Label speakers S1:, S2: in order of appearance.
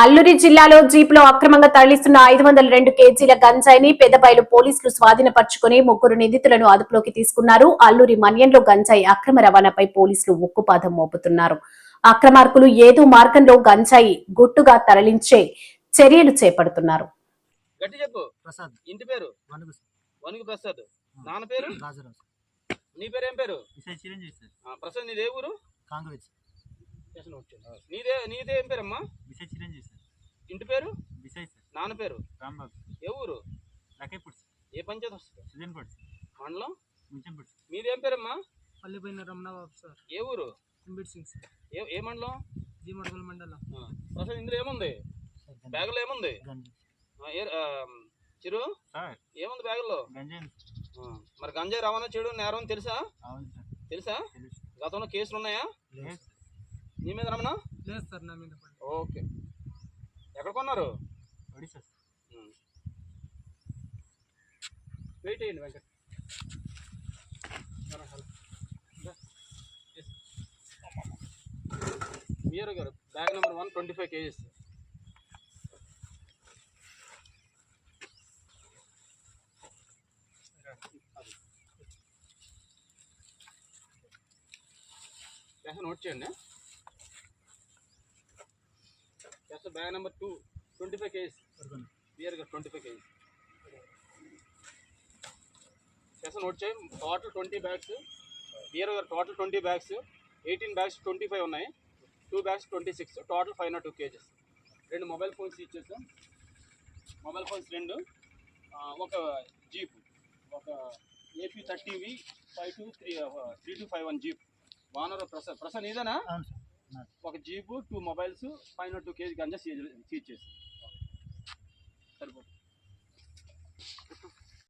S1: అల్లూరి జిల్లాలో జీప్లో అక్రమంగా తరలిస్తున్న ఐదు వందల రెండు కేజీల గంజాయిని పెద్దబయలు పోలీసులు స్వాధీనపరుచుకుని ముగ్గురు నిందితులను అదుపులోకి తీసుకున్నారు. అల్లూరి మన్యంలో గంజాయి అక్రమ రవాణాపై పోలీసులు ఉక్కుపాదం మోపుతున్నారు. అక్రమార్కులు ఏదో మార్గంలో గంజాయి గుట్టుగా తరలించే చర్యలు చేపడుతున్నారు.
S2: గట్టి చెప్పు.
S3: ప్రసాద్.
S2: ఇంటి పేరు? ప్రసాద్. నాన్న పేరు?
S3: రాజురావు సార్.
S2: నీ పేరు ఏం పేరు ప్రసాద్ నీదే ఊరు?
S3: కాంగ్రెస్.
S2: నీదే నీదే ఏం పేరమ్మా?
S3: చిరంజీవి సార్.
S2: ఇంటి పేరు?
S3: సార్.
S2: నాన్న పేరు?
S3: రాంబాబు
S2: ఏ ఊరు?
S3: లకేపూడి సార్.
S2: ఏ పంచాయతీ వస్తుంది?
S3: సుజన్పూడి సార్.
S2: మండలం?
S3: ముంచంపూడి సార్.
S2: మీదేం పేరమ్మా?
S4: పల్లిపోయిన రమణబాబు సార్.
S2: ఏ ఊరు?
S4: ఎంబీడ్ సింగ్ సార్.
S2: ఏ ఏ మండలం?
S4: జీమడగల మండలం.
S2: ప్రసాద్ ఇందులో ఏముంది. బ్యాగులో ఏముంది? చిరు? ఏముంది బ్యాగులో? మరి గంజాయి రవాణా చేయడం నేరం తెలుసా? తెలుసా? గతంలో కేసులు ఉన్నాయా? నీ మీద రమణ
S4: లేదు సార్ నా మీద
S2: ఓకే. ఎక్కడ కొన్నారు?
S3: ఒడిశా
S2: వెయిట్ చేయండి వెంకట్. మీరే గారు bag number one twenty five KGs note చేయండి. Bag number two twenty five KGs
S3: పడుకోండి
S2: క్లియర్గా twenty five KGs yes note చేయి. టోటల్ ట్వంటీ బ్యాగ్స్ క్లియర్గా total twenty bags eighteen bags twenty five ఉన్నాయి. Two bags twenty six total five nought two KGs రెండు mobile phones ఇచ్చేసాం mobile phones రెండు. ఒక jeep ఒక AP thirty V five two three three two five one jeep owner Prasad Prasad ఇదేనా. ఒక jeep two mobiles five nought two KG ganja seize seize చేసింది.